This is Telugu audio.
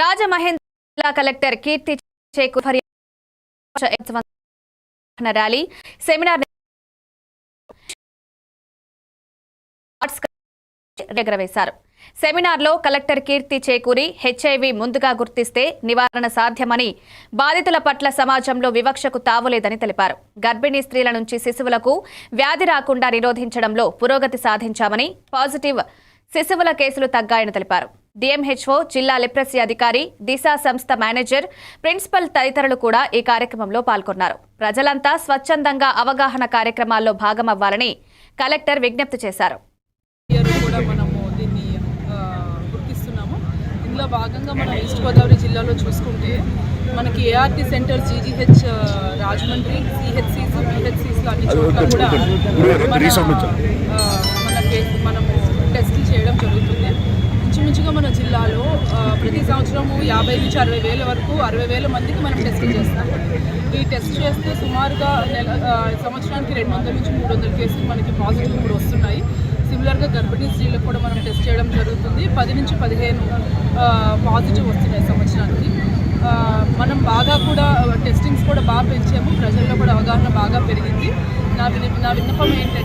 రాజమహేంద్ర జిల్లా collector Keerthi Chekuri rally seminar ఎగరవేశారు. సెమినార్లో కలెక్టర్ కీర్తి చేకూరి హెచ్ఐవి ముందుగా గుర్తిస్తే నివారణ సాధ్యమని బాధితుల పట్ల సమాజంలో వివక్షకు తావులేదని తెలిపారు. గర్భిణీ స్త్రీల నుంచి శిశువులకు వ్యాధి రాకుండా నిరోధించడంలో పురోగతి సాధించామని పాజిటివ్ శిశువుల కేసులు తగ్గాయని తెలిపారు. డిఎంహెచ్ఓ జిల్లా లిప్రసీ అధికారి దిశా సంస్థ మేనేజర్ ప్రిన్సిపల్ తదితరులు కూడా ఈ కార్యక్రమంలో పాల్గొన్నారు. ప్రజలంతా స్వచ్ఛందంగా అవగాహన కార్యక్రమాల్లో భాగమవ్వాలని కలెక్టర్ విజ్ఞప్తి చేశారు. ఇయర్ కూడా మనము దీన్ని ఆ, గుర్తిస్తున్నాము. ఇందులో భాగంగా మనం ఈస్ట్ గోదావరి జిల్లాలో చూసుకుంటే మనకి ఏఆర్టీ సెంటర్ జీజీహెచ్ రాజమండ్రి సిహెచ్సిస్ బిహెచ్సిస్ అన్ని చోట్ల కూడా మన ఆ, మన కేసు మనము టెస్టులు చేయడం జరుగుతుంది ఇంచుమించుగా మన జిల్లాలో ఆ, ప్రతి సంవత్సరము యాభై నుంచి అరవై వేల వరకు అరవై వేల మందికి మనం టెస్ట్ చేస్తాం ఈ టెస్ట్ చేస్తే సుమారుగా నెల సంవత్సరానికి రెండు వందల నుంచి మూడు వందల కేసులు మనకి పాజిటివ్ ఇప్పుడు వస్తున్నాయి. సిమిలర్గా గర్భిణీ స్త్రీలకు కూడా మనం టెస్ట్ చేయడం జరుగుతుంది. పది నుంచి పదిహేను పాజిటివ్ వస్తున్నాయి సంవత్సరానికి. మనం బాగా కూడా టెస్టింగ్స్ కూడా బాగా పెంచాము. ప్రజల్లో కూడా అవగాహన బాగా పెరిగింది. నా విన్న నా విన్నపం ఏంటంటే